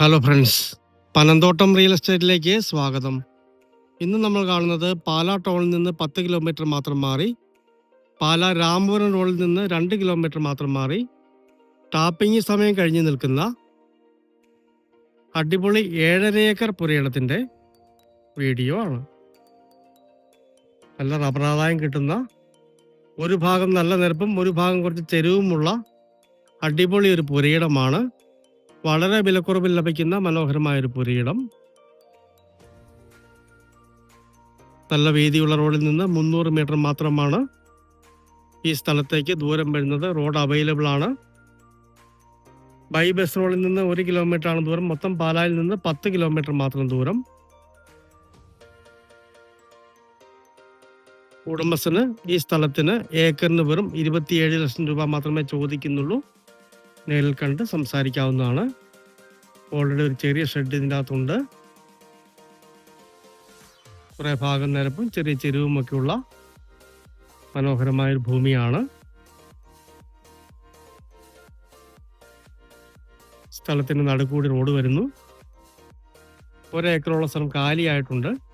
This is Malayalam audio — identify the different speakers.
Speaker 1: ഹലോ ഫ്രണ്ട്സ് പനന്തോട്ടം റിയൽ എസ്റ്റേറ്റിലേക്ക് സ്വാഗതം. ഇന്ന് നമ്മൾ കാണുന്നത് പാലാ ടൗണിൽ നിന്ന് പത്ത് കിലോമീറ്റർ മാത്രം മാറി പാലാ രാമപുരം റോഡിൽ നിന്ന് രണ്ട് കിലോമീറ്റർ മാത്രം മാറി ടാപ്പിംഗ് സമയം കഴിഞ്ഞു നിൽക്കുന്ന അടിപൊളി ഏഴര ഏക്കർ പുരയിടത്തിന്റെ വീഡിയോ ആണ്. നല്ല റബ്ബറാദായം കിട്ടുന്ന ഒരു ഭാഗം നല്ല നിരപ്പും ഒരു ഭാഗം കുറച്ച് ചെരുവുമുള്ള അടിപൊളി ഒരു പുരയിടമാണ്. വളരെ വിലക്കുറവിൽ ലഭിക്കുന്ന മനോഹരമായ ഒരു പുരയിടം. നല്ല വീതിയുള്ള റോഡിൽ നിന്ന് മുന്നൂറ് മീറ്റർ മാത്രമാണ് ഈ സ്ഥലത്തേക്ക് ദൂരം വരുന്നത്. റോഡ് അവൈലബിൾ ആണ്. ബൈ ബസ് റോഡിൽ നിന്ന് ഒരു കിലോമീറ്റർ ആണ് ദൂരം. മൊത്തം പാലായിൽ നിന്ന് പത്ത് കിലോമീറ്റർ മാത്രം ദൂരം. ഉടമസ്ഥന് ഈ സ്ഥലത്തിന് ഏക്കറിന് വെറും ഇരുപത്തിയേഴ് ലക്ഷം രൂപ മാത്രമേ ചോദിക്കുന്നുള്ളൂ. നേരിൽ കണ്ട് സംസാരിക്കാവുന്നതാണ്. ഓൾറെഡി ഒരു ചെറിയ ഷെഡ് ഇതിന്റെ അകത്തുണ്ട് കുറേ ഭാഗം നിരപ്പും ചെറിയ ചെരുവും ഒക്കെയുള്ള മനോഹരമായ ഒരു ഭൂമിയാണ്. സ്ഥലത്തിന് നടുക്കൂടി റോഡ് വരുന്നു. ഒരേക്കറോളം സ്ഥലം കാലിയായിട്ടുണ്ട്.